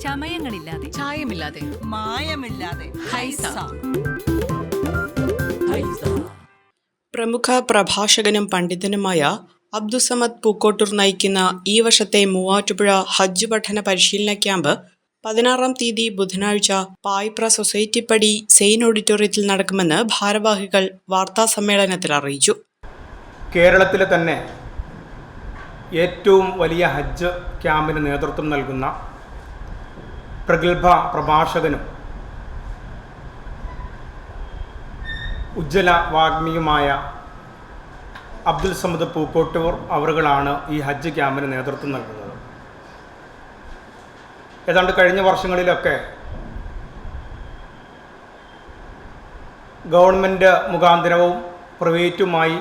ചമയങ്ങളില്ലാതെ. ചായമില്ലാതെ. മായമില്ലാതെ. ഹൈസ. പ്രമുഖ പ്രഭാഷകനും പണ്ഡിതനുമായ അബ്ദുസമദ് പൂക്കോട്ടൂർ നയിക്കുന്ന ഈ വർഷത്തെ മൂവാറ്റുപുഴ ഹജ്ജ് പഠന പരിശീലന ക്യാമ്പ് പതിനാറാം തീയതി ബുധനാഴ്ച പായ്പ്ര സൊസൈറ്റി പടി സെയിൻ ഓഡിറ്റോറിയത്തിൽ നടക്കുമെന്ന് ഭാരവാഹികൾ വാർത്താ സമ്മേളനത്തിൽ അറിയിച്ചു. കേരളത്തിലെ തന്നെ ഏറ്റവും വലിയ ഹജ്ജ് ക്യാമ്പിന് നേതൃത്വം നൽകുന്ന പ്രഗത്ഭ പ്രഭാഷകനും ഉജ്ജ്വല വാഗ്മിയുമായ അബ്ദുൽ സമദ് പൂക്കോട്ടൂർ അവറുകളാണ് ഈ ഹജ്ജ് ക്യാമ്പിന് നേതൃത്വം നൽകുന്നത്. ഏതാണ്ട് കഴിഞ്ഞ വർഷങ്ങളിലൊക്കെ ഗവൺമെന്റ് മുഖാന്തരവും പ്രൈവറ്റുമായി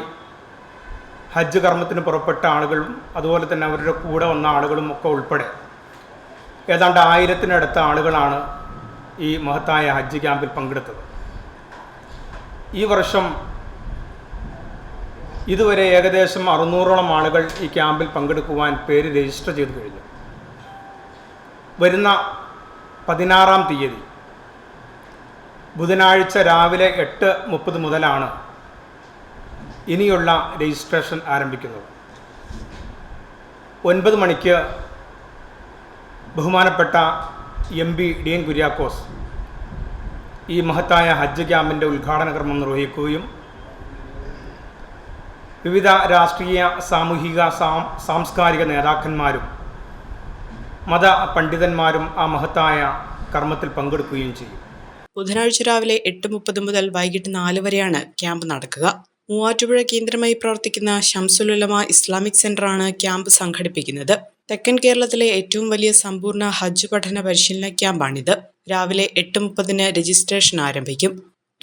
ഹജ്ജ് കർമ്മത്തിന് പുറപ്പെട്ട ആളുകളും അതുപോലെ തന്നെ അവരുടെ കൂടെ വന്ന ആളുകളും ഒക്കെ ഉൾപ്പെടെ ഏതാണ്ട് ആയിരത്തിനടുത്ത ആളുകളാണ് ഈ മഹത്തായ ഹജ്ജ് ക്യാമ്പിൽ പങ്കെടുത്തത്. ഈ വർഷം ഇതുവരെ ഏകദേശം അറുന്നൂറോളം ആളുകൾ ഈ ക്യാമ്പിൽ പങ്കെടുക്കുവാൻ പേര് രജിസ്റ്റർ ചെയ്തു കഴിഞ്ഞു. വരുന്ന പതിനാറാം തീയതി ബുധനാഴ്ച രാവിലെ എട്ട് മുപ്പത് മുതലാണ് ഇനിയുള്ള രജിസ്ട്രേഷൻ ആരംഭിക്കുന്നത്. ഒൻപത് മണിക്ക് ബഹുമാനപ്പെട്ട M P Dean Kuriakose ഈ മഹത്തായ ഹജ്ജ് ക്യാമ്പിന്റെ ഉദ്ഘാടന കർമ്മം നിർവഹിക്കുകയും വിവിധ രാഷ്ട്രീയ സാമൂഹിക സാംസ്കാരിക നേതാക്കന്മാരും മത പണ്ഡിതന്മാരും ആ മഹത്തായ കർമ്മത്തിൽ പങ്കെടുക്കുകയും ചെയ്യും. ബുധനാഴ്ച രാവിലെ എട്ട് മുപ്പത് മുതൽ വൈകിട്ട് നാല് വരെയാണ് ക്യാമ്പ് നടക്കുക. മൂവാറ്റുപുഴ കേന്ദ്രമായി പ്രവർത്തിക്കുന്ന ഷംസുലുലമ ഇസ്ലാമിക് സെന്ററാണ് ക്യാമ്പ് സംഘടിപ്പിക്കുന്നത്. തെക്കൻ കേരളത്തിലെ ഏറ്റവും വലിയ സമ്പൂർണ ഹജ്ജ് പഠന പരിശീലന ക്യാമ്പാണിത്. രാവിലെ എട്ട് മുപ്പതിന് രജിസ്ട്രേഷൻ ആരംഭിക്കും.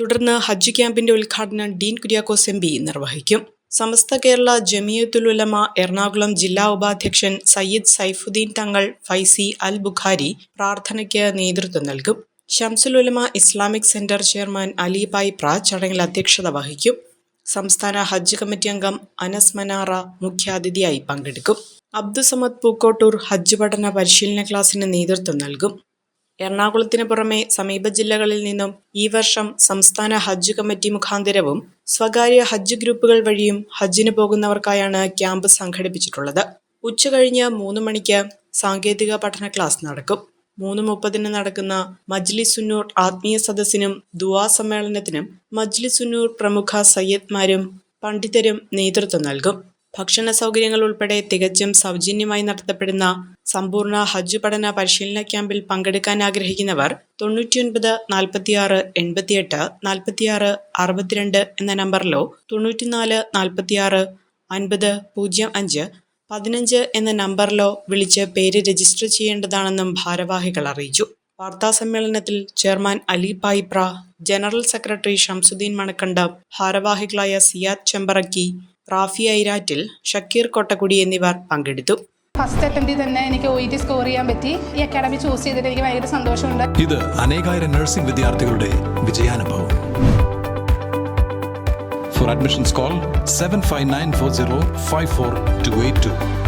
തുടർന്ന് ഹജ്ജ് ക്യാമ്പിന്റെ ഉദ്ഘാടനം ഡീൻ കുര്യാക്കോസ് എം പി നിർവഹിക്കും. സമസ്ത കേരള ജമിയത്തുൽ ഉലമ എറണാകുളം ജില്ലാ ഉപാധ്യക്ഷൻ സയ്യിദ് സൈഫുദ്ദീൻ തങ്ങൾ ഫൈസി അൽ ബുഖാരി പ്രാർത്ഥനയ്ക്ക് നേതൃത്വം നൽകും. Shamsul Ulama Islamic centre chairman Ali Paipra ചടങ്ങിൽ അധ്യക്ഷത വഹിക്കും. സംസ്ഥാന ഹജ്ജ് കമ്മിറ്റി അംഗം അനസ് മനാറ മുഖ്യാതിഥിയായി പങ്കെടുക്കും. അബ്ദുസമദ് പൂക്കോട്ടൂർ ഹജ്ജ് പഠന പരിശീലന ക്ലാസ്സിന് നേതൃത്വം നൽകും. എറണാകുളത്തിന് പുറമെ സമീപ ജില്ലകളിൽ നിന്നും ഈ വർഷം സംസ്ഥാന ഹജ്ജ് കമ്മിറ്റി മുഖാന്തരവും സ്വകാര്യ ഹജ്ജ് ഗ്രൂപ്പുകൾ വഴിയും ഹജ്ജിന് പോകുന്നവർക്കായാണ് ക്യാമ്പ് സംഘടിപ്പിച്ചിട്ടുള്ളത്. ഉച്ചകഴിഞ്ഞ് മൂന്ന് മണിക്ക് സാങ്കേതിക പഠന ക്ലാസ് നടക്കും. മൂന്ന് മുപ്പതിന് നടക്കുന്ന മജ്ലിസുന്നൂർ ആത്മീയ സദസ്സിനും ദുവാ സമ്മേളനത്തിനും മജ്ലിസുന്നൂർ പ്രമുഖ സയ്യദ്മാരും പണ്ഡിതരും നേതൃത്വം നൽകും. ഭക്ഷണ സൗകര്യങ്ങൾ ഉൾപ്പെടെ തികച്ചും സൗജന്യമായി നടത്തപ്പെടുന്ന സമ്പൂർണ ഹജ്ജ് പഠന പരിശീലന ക്യാമ്പിൽ പങ്കെടുക്കാൻ ആഗ്രഹിക്കുന്നവർ തൊണ്ണൂറ്റിയൊൻപത് നാൽപ്പത്തിയാറ് എൺപത്തിയെട്ട് നാൽപ്പത്തിയാറ് അറുപത്തിരണ്ട് എന്ന നമ്പറിലോ തൊണ്ണൂറ്റിനാല് നാൽപ്പത്തിയാറ് അൻപത് പൂജ്യം അഞ്ച് പതിനഞ്ച് എന്ന നമ്പറിലോ വിളിച്ച് പേര് രജിസ്റ്റർ ചെയ്യേണ്ടതാണെന്നും ഭാരവാഹികൾ അറിയിച്ചു. വാർത്താ സമ്മേളനത്തിൽ chairman Ali Payipra general secretary Shamsuddin Manakkanda ഭാരവാഹികളായ സിയാദ് ചെമ്പറക്കി റാഫി ഐരാറ്റിൽ ഷക്കീർ കൊട്ടക്കുടി എന്നിവർ പങ്കെടുത്തു. ഫസ്റ്റ് അറ്റംപ്റ്റിൽ തന്നെ എനിക്ക് ഒ ഇ ടി സ്കോർ ചെയ്യാൻ പറ്റി. ഈ അക്കാഡമി ചൂസ് ചെയ്തിട്ട് എനിക്ക് ഭയങ്കര സന്തോഷമുണ്ട്. ഇത് അനേകായിരം നഴ്സിംഗ് വിദ്യാർത്ഥികളുടെ വിജയാനുഭവം. For admissions, call 75940 54282.